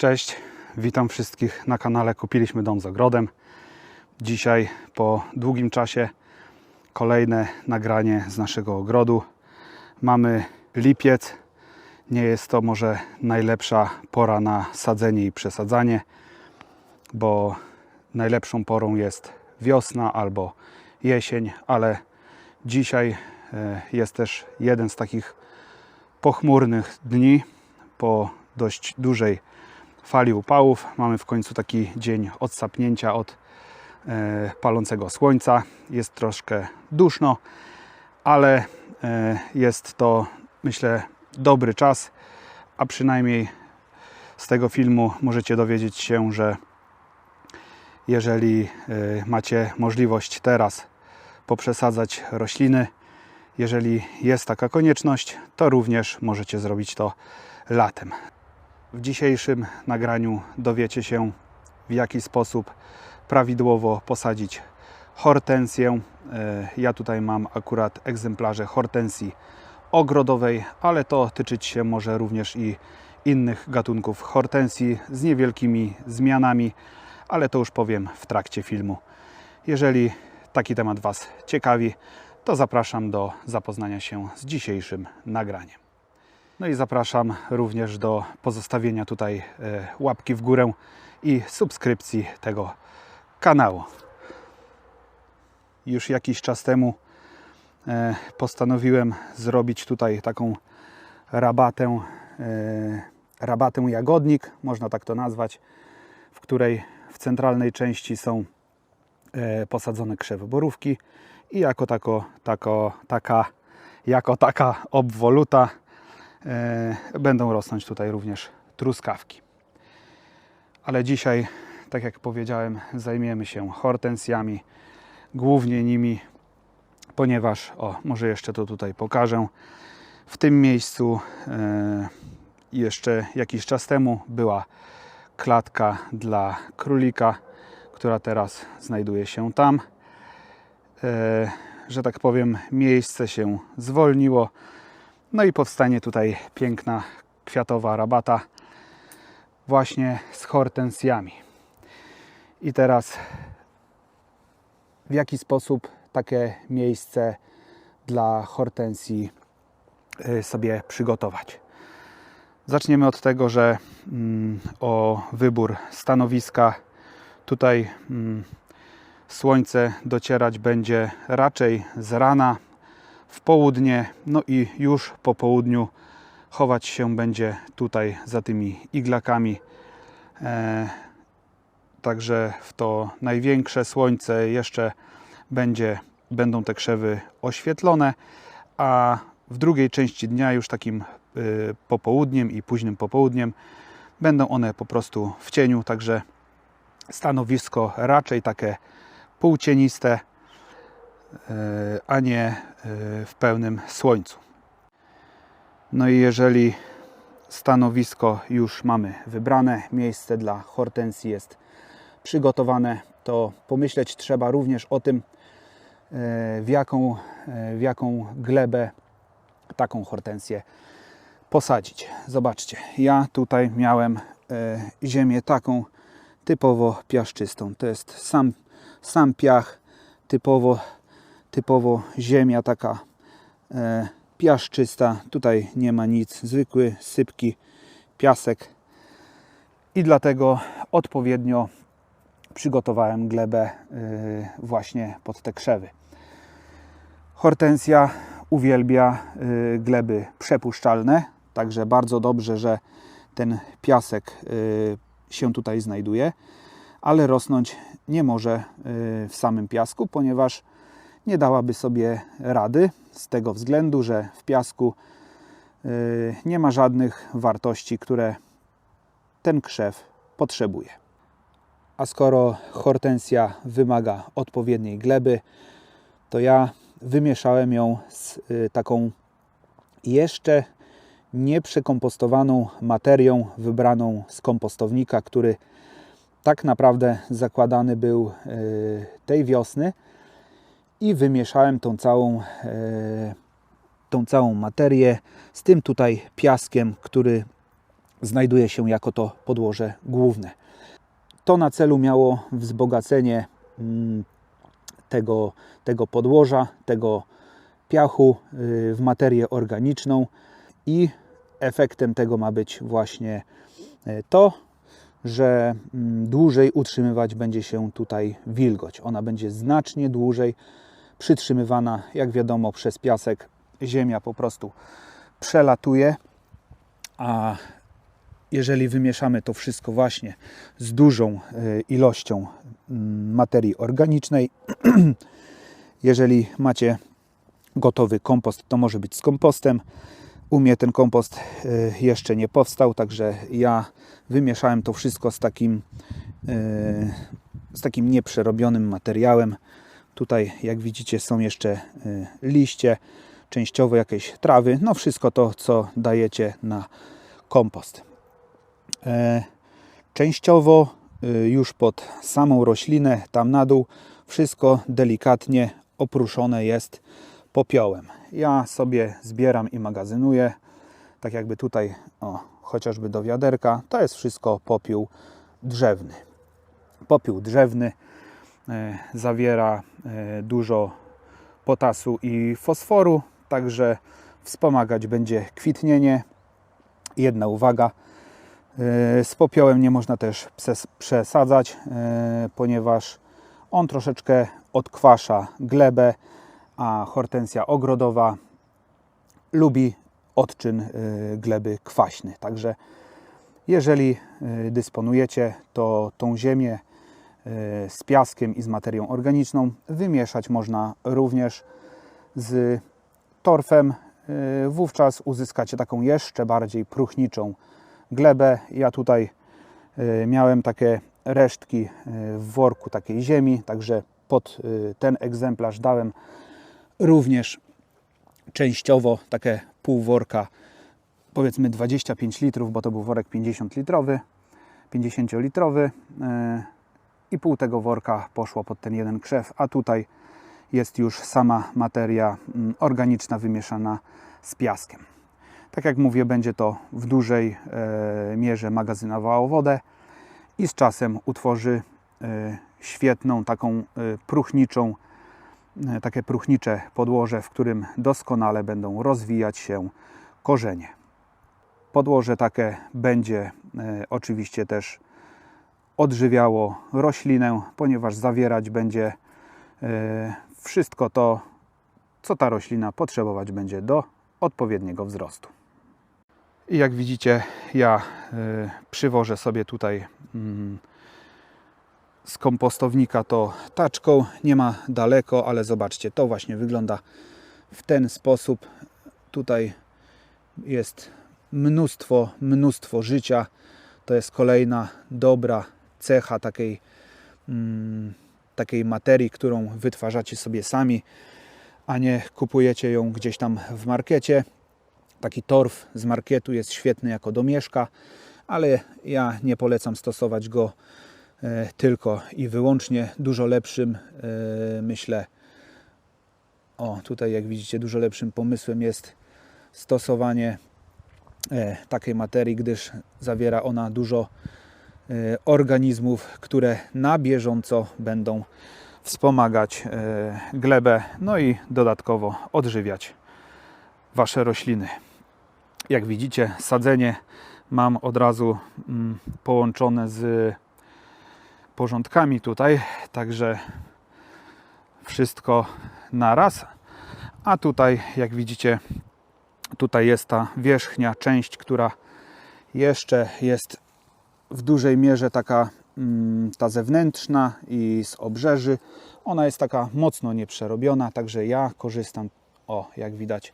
Cześć, witam wszystkich na kanale Kupiliśmy Dom z Ogrodem. Dzisiaj po długim czasie kolejne nagranie z naszego ogrodu. Mamy lipiec. Nie jest to może najlepsza pora na sadzenie i przesadzanie, bo najlepszą porą jest wiosna albo jesień, ale dzisiaj e, jest też jeden z takich pochmurnych dni po dość dużej fali upałów. Mamy w końcu taki dzień odsapnięcia od e, palącego słońca. Jest troszkę duszno, ale e, jest to myślę dobry czas, a przynajmniej z tego filmu możecie dowiedzieć się, że jeżeli e, macie możliwość teraz poprzesadzać rośliny, jeżeli jest taka konieczność, to również możecie zrobić to latem. W dzisiejszym nagraniu dowiecie się, w jaki sposób prawidłowo posadzić hortensję. E, Ja tutaj mam akurat egzemplarze hortensji ogrodowej, ale to tyczyć się może również i innych gatunków hortensji z niewielkimi zmianami, ale to już powiem w trakcie filmu. Jeżeli taki temat Was ciekawi, to zapraszam do zapoznania się z dzisiejszym nagraniem. No i zapraszam również do pozostawienia tutaj e, łapki w górę i subskrypcji tego kanału. Już jakiś czas temu e, postanowiłem zrobić tutaj taką rabatę, e, rabatę jagodnik, można tak to nazwać, w której w centralnej części są posadzone krzewy borówki i jako, tako, tako, taka, jako taka obwoluta będą rosnąć tutaj również truskawki. Ale dzisiaj, tak jak powiedziałem, zajmiemy się hortensjami, głównie nimi, ponieważ, o, może jeszcze to tutaj pokażę. W tym miejscu e, jeszcze jakiś czas temu była klatka dla królika, która teraz znajduje się tam. E, że tak powiem, miejsce się zwolniło. No i powstanie tutaj piękna kwiatowa rabata właśnie z hortensjami. I teraz w jaki sposób takie miejsce dla hortensji y, sobie przygotować. Zaczniemy od tego, że mm, o wybór stanowiska tutaj mm, słońce docierać będzie raczej z rana w południe, no i już po południu chować się będzie tutaj za tymi iglakami. E, także w to największe słońce jeszcze będzie, będą te krzewy oświetlone, a w drugiej części dnia, już takim y, popołudniem i późnym popołudniem, będą one po prostu w cieniu, także stanowisko raczej takie półcieniste, a nie e, w pełnym słońcu. No i jeżeli stanowisko już mamy wybrane, miejsce dla hortensji jest przygotowane, to pomyśleć trzeba również o tym, e, w jaką, w jaką glebę taką hortensję posadzić. Zobaczcie, ja tutaj miałem ziemię taką typowo piaszczystą. To jest sam, sam piach, typowo, typowo ziemia taka e, piaszczysta. Tutaj nie ma nic, zwykły, sypki, piasek. I dlatego odpowiednio przygotowałem glebę e, właśnie pod te krzewy. Hortensja uwielbia e, gleby przepuszczalne, także bardzo dobrze, że ten piasek e, się tutaj znajduje, ale rosnąć nie może w samym piasku, ponieważ nie dałaby sobie rady z tego względu, że w piasku y, nie ma żadnych wartości, które ten krzew potrzebuje. A skoro hortensja wymaga odpowiedniej gleby, to ja wymieszałem ją z y, taką jeszcze nieprzekompostowaną materią wybraną z kompostownika, który tak naprawdę zakładany był e, tej wiosny i wymieszałem tą całą, e, tą całą materię z tym tutaj piaskiem, który znajduje się jako to podłoże główne. To na celu miało wzbogacenie mm, tego, tego podłoża, tego piachu y, w materię organiczną i efektem tego ma być właśnie y, to, że mm, dłużej utrzymywać będzie się tutaj wilgoć. Ona będzie znacznie dłużej przytrzymywana, jak wiadomo, przez piasek. Ziemia po prostu przelatuje, a jeżeli wymieszamy to wszystko właśnie z dużą y, ilością mm, materii organicznej, jeżeli macie gotowy kompost, to może być z kompostem. U mnie ten kompost y, jeszcze nie powstał, także ja wymieszałem to wszystko z takim, y, z takim nieprzerobionym materiałem. Tutaj, jak widzicie, są jeszcze y, liście, częściowo jakieś trawy, no wszystko to, co dajecie na kompost. E, Częściowo y, już pod samą roślinę, tam na dół, wszystko delikatnie opruszone jest popiołem. Ja sobie zbieram i magazynuję, tak jakby tutaj, o, chociażby do wiaderka, to jest wszystko popiół drzewny. Popiół drzewny e, zawiera dużo potasu i fosforu, także wspomagać będzie kwitnienie. Jedna uwaga, e, z popiołem nie można też przesadzać, e, ponieważ on troszeczkę odkwasza glebę, a hortensja ogrodowa lubi odczyn gleby kwaśny. Także jeżeli dysponujecie, to tą ziemię z piaskiem i z materią organiczną wymieszać można również z torfem. Y, Wówczas uzyskacie taką jeszcze bardziej próchniczą glebę. Ja tutaj y, miałem takie resztki w worku takiej ziemi, także pod ten egzemplarz dałem również częściowo takie pół worka, powiedzmy 25 litrów, bo to był worek 50 litrowy, 50 litrowy i pół tego worka poszło pod ten jeden krzew, a tutaj jest już sama materia mm, organiczna wymieszana z piaskiem. Tak jak mówię, będzie to w dużej e, mierze magazynowało wodę i z czasem utworzy e, świetną, taką e, próchniczą, takie próchnicze podłoże, w którym doskonale będą rozwijać się korzenie. Podłoże takie będzie oczywiście też odżywiało roślinę, ponieważ zawierać będzie e, wszystko to, co ta roślina potrzebować będzie do odpowiedniego wzrostu. I jak widzicie, ja y, przywożę sobie tutaj mm, z kompostownika to taczką. Nie ma daleko, ale zobaczcie, to właśnie wygląda w ten sposób. Tutaj jest mnóstwo, mnóstwo życia. To jest kolejna dobra cecha takiej, mm, takiej materii, którą wytwarzacie sobie sami, a nie kupujecie ją gdzieś tam w markecie. Taki torf z marketu jest świetny jako domieszka, ale ja nie polecam stosować go e, tylko i wyłącznie. Dużo lepszym, e, myślę, o tutaj jak widzicie, dużo lepszym pomysłem jest stosowanie e, takiej materii, gdyż zawiera ona dużo organizmów, które na bieżąco będą wspomagać e, glebę, no i dodatkowo odżywiać Wasze rośliny. Jak widzicie, sadzenie mam od razu mm, połączone z porządkami tutaj, także wszystko na raz. A tutaj, jak widzicie, tutaj jest ta wierzchnia część, która jeszcze jest w dużej mierze taka mm, ta zewnętrzna i z obrzeży. Ona jest taka mocno nieprzerobiona, także ja korzystam, o jak widać,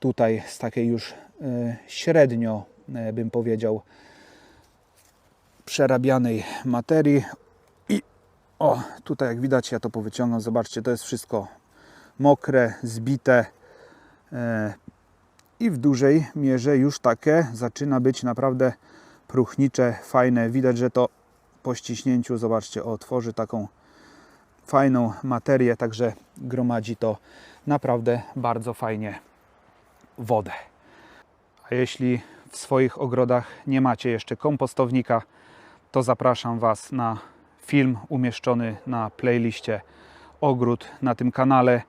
tutaj z takiej już e, średnio, e, bym powiedział, przerabianej materii. I o, tutaj jak widać, ja to powyciągam, zobaczcie, to jest wszystko mokre, zbite e, i w dużej mierze już takie zaczyna być naprawdę próchnicze, fajne. Widać, że to po ściśnięciu, zobaczcie, o, tworzy taką fajną materię, także gromadzi to naprawdę bardzo fajnie wodę. A jeśli w swoich ogrodach nie macie jeszcze kompostownika, to zapraszam Was na film umieszczony na playliście Ogród na tym kanale.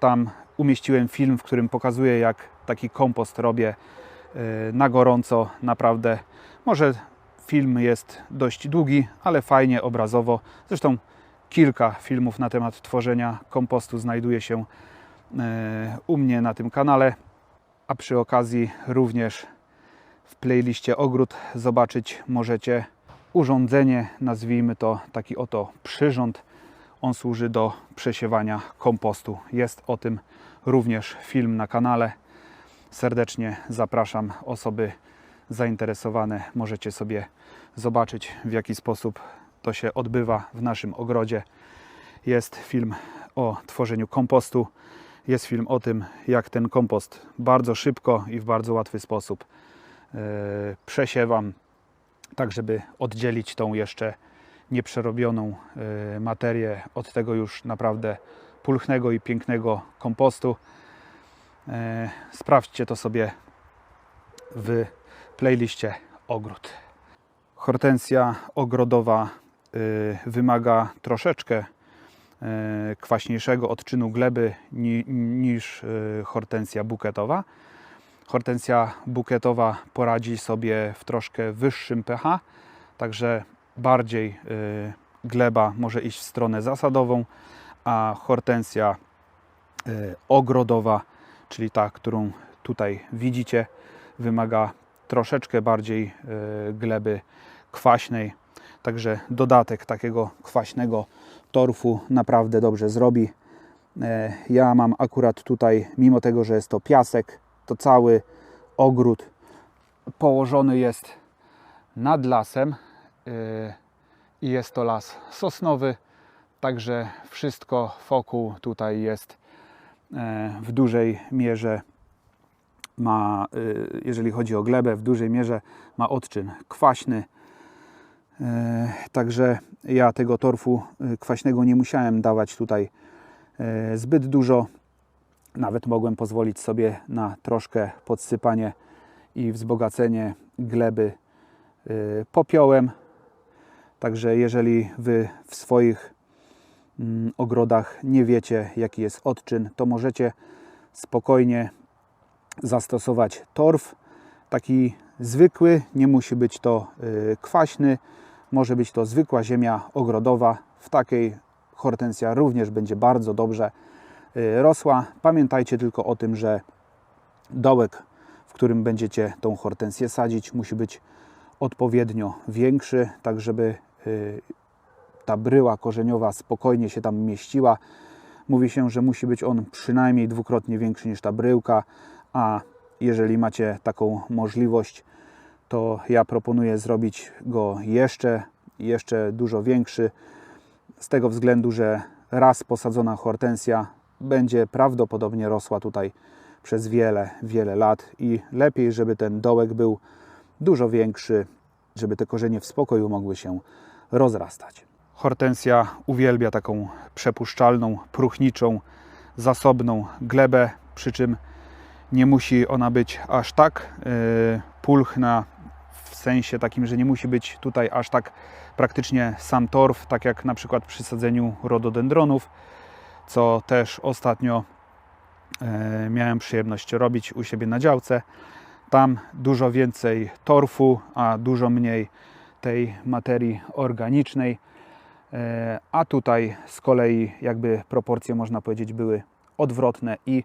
Tam umieściłem film, w którym pokazuję, jak taki kompost robię e, na gorąco. Naprawdę, może film jest dość długi, ale fajnie, obrazowo. Zresztą kilka filmów na temat tworzenia kompostu znajduje się e, u mnie na tym kanale. A przy okazji również w playliście Ogród zobaczyć możecie urządzenie, nazwijmy to taki oto przyrząd. On służy do przesiewania kompostu. Jest o tym również film na kanale. Serdecznie zapraszam osoby zainteresowane. Możecie sobie zobaczyć, w jaki sposób to się odbywa w naszym ogrodzie. Jest film o tworzeniu kompostu. Jest film o tym, jak ten kompost bardzo szybko i w bardzo łatwy sposób e, przesiewam, tak żeby oddzielić tą jeszcze nieprzerobioną e, materię od tego już naprawdę pulchnego i pięknego kompostu. E, Sprawdźcie to sobie w playliście ogród. Hortensja ogrodowa y, wymaga troszeczkę y, kwaśniejszego odczynu gleby ni, niż y, hortensja bukietowa. Hortensja bukietowa poradzi sobie w troszkę wyższym pH, także bardziej y, gleba może iść w stronę zasadową, a hortensja y, ogrodowa, czyli ta, którą tutaj widzicie, wymaga troszeczkę bardziej y, gleby kwaśnej. Także dodatek takiego kwaśnego torfu naprawdę dobrze zrobi. E, Ja mam akurat tutaj, mimo tego, że jest to piasek, to cały ogród położony jest nad lasem y, i jest to las sosnowy, także wszystko wokół tutaj jest e, w dużej mierze ma, y, jeżeli chodzi o glebę, w dużej mierze ma odczyn kwaśny. E, Także ja tego torfu y, kwaśnego nie musiałem dawać tutaj zbyt dużo. Nawet mogłem pozwolić sobie na troszkę podsypanie i wzbogacenie gleby y, popiołem. Także jeżeli Wy w swoich mm, ogrodach nie wiecie, jaki jest odczyn, to możecie spokojnie zastosować torf. Taki zwykły, nie musi być to y, kwaśny, może być to zwykła ziemia ogrodowa. W takiej hortensja również będzie bardzo dobrze y, rosła. Pamiętajcie tylko o tym, że dołek, w którym będziecie tą hortensję sadzić, musi być odpowiednio większy, tak żeby y, ta bryła korzeniowa spokojnie się tam mieściła. Mówi się, że musi być on przynajmniej dwukrotnie większy niż ta bryłka, a jeżeli macie taką możliwość, to ja proponuję zrobić go jeszcze, jeszcze dużo większy, z tego względu, że raz posadzona hortensja będzie prawdopodobnie rosła tutaj przez wiele, wiele lat i lepiej, żeby ten dołek był dużo większy, żeby te korzenie w spokoju mogły się rozrastać. Hortensja uwielbia taką przepuszczalną, próchniczą, zasobną glebę, przy czym nie musi ona być aż tak yy, pulchna, w sensie takim, że nie musi być tutaj aż tak praktycznie sam torf, tak jak na przykład przy sadzeniu rododendronów, co też ostatnio e, miałem przyjemność robić u siebie na działce. Tam dużo więcej torfu, a dużo mniej tej materii organicznej. E, A tutaj z kolei jakby proporcje można powiedzieć były odwrotne i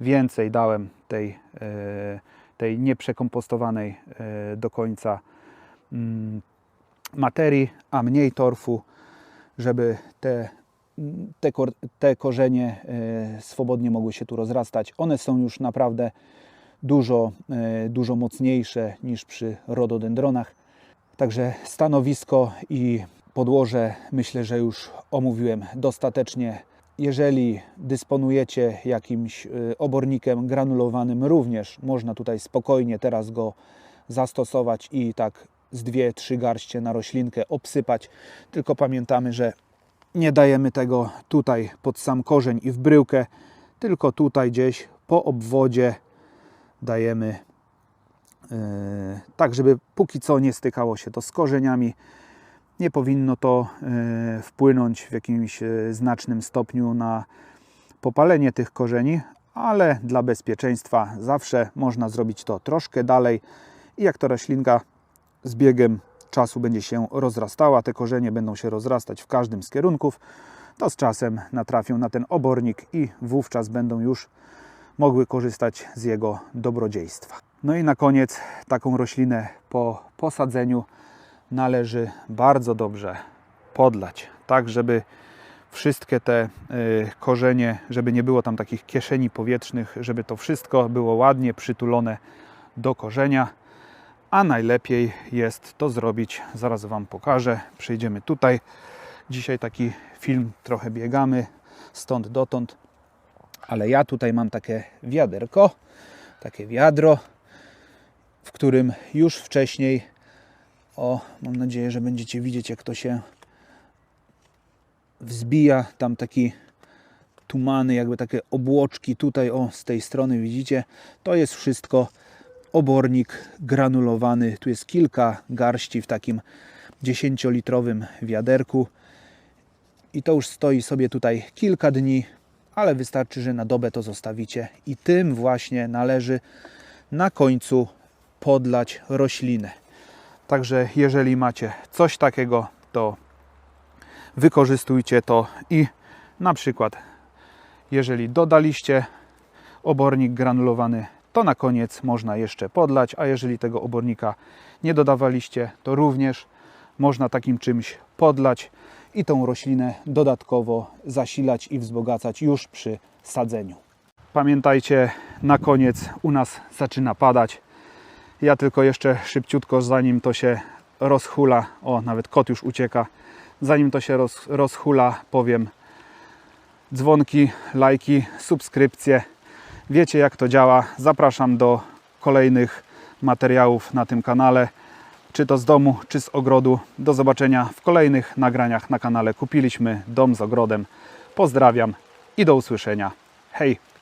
więcej dałem tej, e, tej nieprzekompostowanej e, do końca mm, materii, a mniej torfu, żeby te, te, te korzenie e, swobodnie mogły się tu rozrastać. One są już naprawdę dużo, dużo mocniejsze niż przy rododendronach. Także stanowisko i podłoże myślę, że już omówiłem dostatecznie. Jeżeli dysponujecie jakimś y, obornikiem granulowanym, również można tutaj spokojnie teraz go zastosować i tak z dwie, trzy garście na roślinkę obsypać. Tylko pamiętamy, że nie dajemy tego tutaj pod sam korzeń i w bryłkę, tylko tutaj gdzieś po obwodzie dajemy Yy, tak żeby póki co nie stykało się to z korzeniami. Nie powinno to yy, wpłynąć w jakimś yy, znacznym stopniu na popalenie tych korzeni, ale dla bezpieczeństwa zawsze można zrobić to troszkę dalej i jak ta roślinka z biegiem czasu będzie się rozrastała, te korzenie będą się rozrastać w każdym z kierunków, to z czasem natrafią na ten obornik i wówczas będą już mogły korzystać z jego dobrodziejstwa. No i na koniec taką roślinę po posadzeniu należy bardzo dobrze podlać, tak żeby wszystkie te y, korzenie, żeby nie było tam takich kieszeni powietrznych, żeby to wszystko było ładnie przytulone do korzenia. A najlepiej jest to zrobić, zaraz Wam pokażę. Przejdziemy tutaj. Dzisiaj taki film trochę biegamy stąd dotąd, ale ja tutaj mam takie wiaderko, takie wiadro, w którym już wcześniej, o, mam nadzieję, że będziecie widzieć, jak to się wzbija. Tam taki tumany, jakby takie obłoczki tutaj, o, z tej strony widzicie. To jest wszystko obornik granulowany. Tu jest kilka garści w takim 10-litrowym wiaderku. I to już stoi sobie tutaj kilka dni, ale wystarczy, że na dobę to zostawicie. I tym właśnie należy na końcu podlać roślinę. Także jeżeli macie coś takiego, to wykorzystujcie to i na przykład jeżeli dodaliście obornik granulowany, to na koniec można jeszcze podlać, a jeżeli tego obornika nie dodawaliście, to również można takim czymś podlać i tą roślinę dodatkowo zasilać i wzbogacać już przy sadzeniu. Pamiętajcie, na koniec u nas zaczyna padać. Ja tylko jeszcze szybciutko, zanim to się rozhula, o nawet kot już ucieka, zanim to się roz, rozhula, powiem dzwonki, lajki, subskrypcje. Wiecie jak to działa. Zapraszam do kolejnych materiałów na tym kanale, czy to z domu, czy z ogrodu. Do zobaczenia w kolejnych nagraniach na kanale Kupiliśmy Dom z Ogrodem. Pozdrawiam i do usłyszenia. Hej!